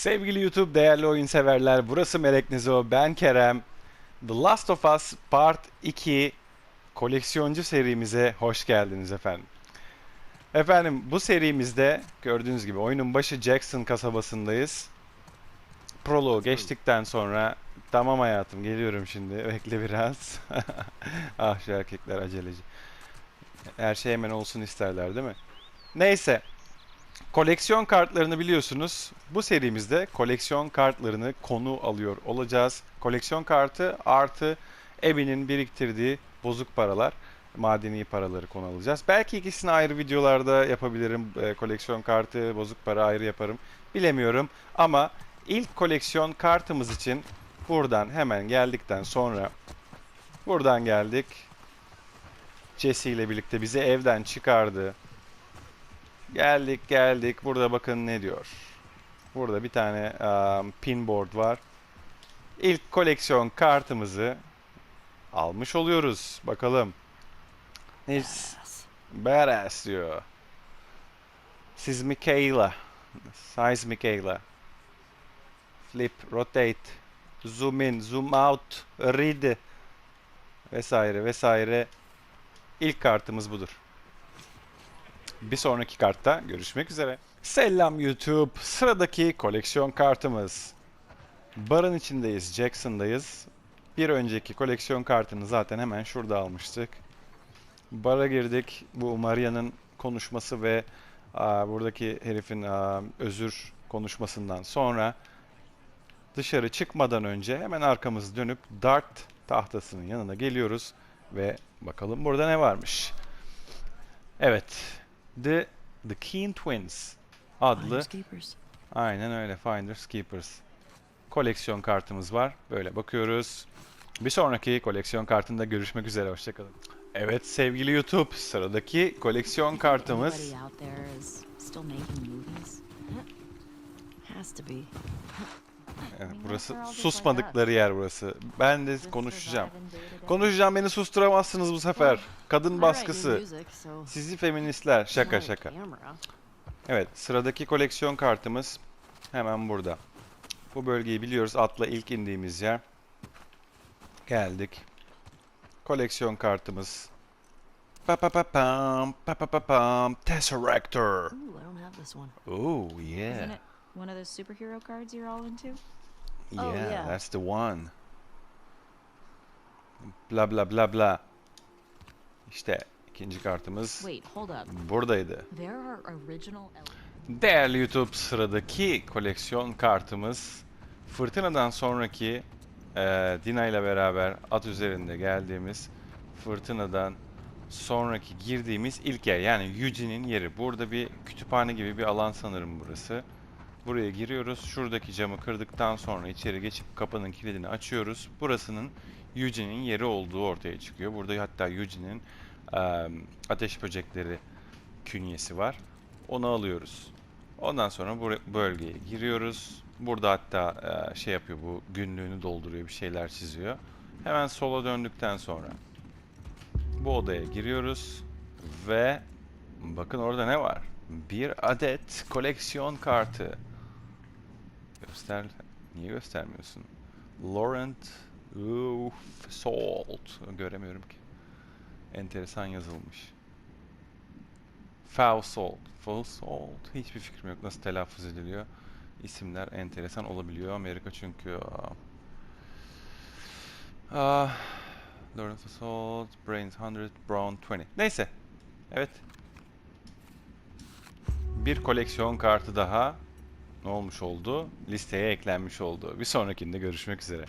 Sevgili YouTube değerli oyun severler, burası Melek Nizo, ben Kerem. The Last of Us Part 2 koleksiyoncu serimize hoş geldiniz efendim. Efendim bu serimizde gördüğünüz gibi oyunun başı Jackson kasabasındayız. Proloğu geçtikten sonra tamam hayatım geliyorum şimdi bekle biraz. ah şu erkekler aceleci. Her şey hemen olsun isterler değil mi? Neyse Koleksiyon kartlarını biliyorsunuz. Bu serimizde koleksiyon kartlarını konu alıyor olacağız. Koleksiyon kartı artı Ebi'nin biriktirdiği bozuk paralar, madeni paraları konu alacağız. Belki ikisini ayrı videolarda yapabilirim. E, koleksiyon kartı, bozuk para ayrı yaparım. Bilemiyorum ama ilk koleksiyon kartımız için buradan hemen geldikten sonra buradan geldik. Jesse ile birlikte bizi evden çıkardı. Geldik geldik. Burada bakın ne diyor. Burada bir tane um, pinboard var. İlk koleksiyon kartımızı almış oluyoruz. Bakalım. Ne? Badass diyor. Siz Michaela. Size Michaela. Flip, rotate, zoom in, zoom out, read vesaire vesaire. İlk kartımız budur. Bir sonraki kartta görüşmek üzere. Selam YouTube. Sıradaki koleksiyon kartımız. Barın içindeyiz. Jackson'dayız. Bir önceki koleksiyon kartını zaten hemen şurada almıştık. Bara girdik. Bu Maria'nın konuşması ve aa, buradaki herifin aa, özür konuşmasından sonra dışarı çıkmadan önce hemen arkamızı dönüp dart tahtasının yanına geliyoruz ve bakalım burada ne varmış. Evet, The The Keen Twins adlı aynen öyle Finders Keepers koleksiyon kartımız var. Böyle bakıyoruz. Bir sonraki koleksiyon kartında görüşmek üzere. Hoşçakalın. Evet sevgili YouTube sıradaki koleksiyon kartımız Evet, burası susmadıkları yer burası. Ben de konuşacağım. Konuşacağım beni susturamazsınız bu sefer. Kadın baskısı. Sizi feministler. Şaka şaka. Evet, sıradaki koleksiyon kartımız hemen burada. Bu bölgeyi biliyoruz. Atla ilk indiğimiz yer. Geldik. Koleksiyon kartımız. Pa pa pa pam, pa pa pa pam, Tesseractor. Ooh, I don't have this one. Oh Isn't yeah. One of those superhero cards you're all into? Oh, Yeah, yeah. that's the one. Bla bla bla bla. İşte ikinci kartımız Wait, hold up. buradaydı. There are original Değerli YouTube sıradaki koleksiyon kartımız Fırtınadan sonraki e, Dina ile beraber at üzerinde geldiğimiz Fırtınadan sonraki girdiğimiz ilk yer yani Eugene'in yeri. Burada bir kütüphane gibi bir alan sanırım burası. Buraya giriyoruz. Şuradaki camı kırdıktan sonra içeri geçip kapının kilidini açıyoruz. Burasının Eugene'in yeri olduğu ortaya çıkıyor. Burada hatta Eugene'in e, ateş böcekleri künyesi var. Onu alıyoruz. Ondan sonra bu bölgeye giriyoruz. Burada hatta e, şey yapıyor bu günlüğünü dolduruyor bir şeyler çiziyor. Hemen sola döndükten sonra bu odaya giriyoruz ve bakın orada ne var? Bir adet koleksiyon kartı. Göster. Niye göstermiyorsun? Laurent Uf, Salt. Göremiyorum ki. Enteresan yazılmış. Foul Salt. Foul Salt. Hiçbir fikrim yok nasıl telaffuz ediliyor. İsimler enteresan olabiliyor. Amerika çünkü... aa. Ah, Lawrence of Salt, Brains 100, Brown 20. Neyse. Evet. Bir koleksiyon kartı daha ne olmuş oldu? Listeye eklenmiş oldu. Bir sonrakinde görüşmek üzere.